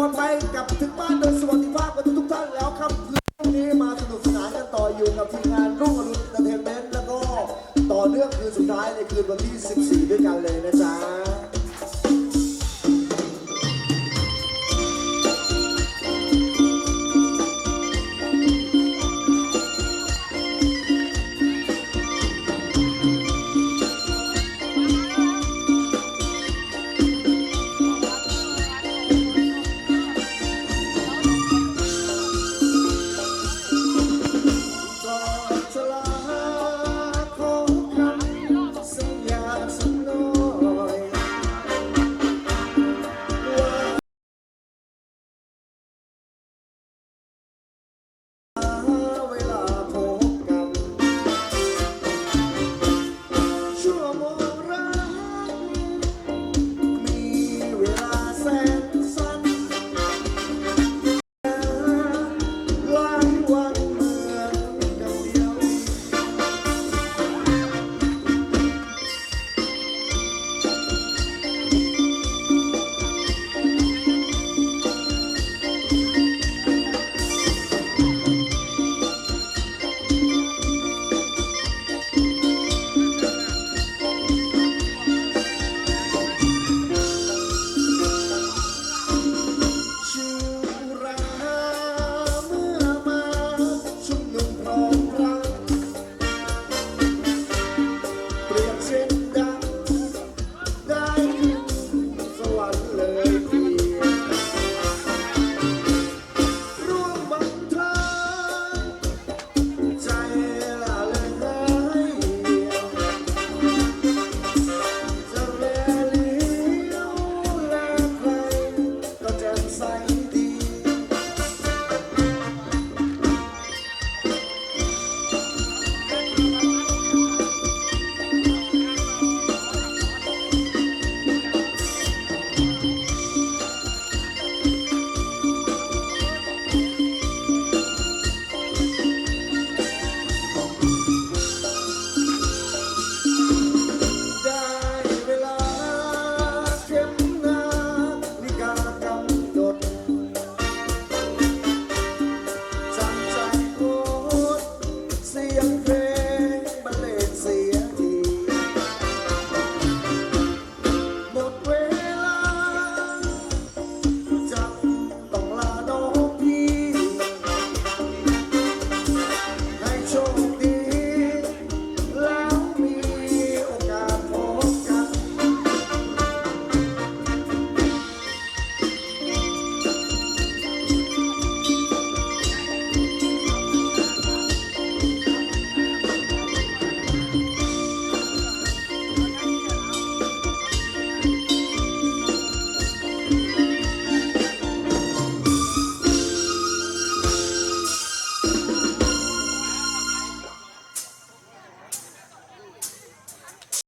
บอลไปกลับถึงบ้านโดยสวัสดิภาพกันทุกท่านแล้วครับคืนนี้มาสนุกสนานกันต่ออยู่กับทีมงานรุ่งอรุณเตอร์เทนเมนต์แล้วก็ต่อเนื่องคืนสุดท้ายในคืนวันที่ 14 ด้วยกันเลยนะจ๊ะ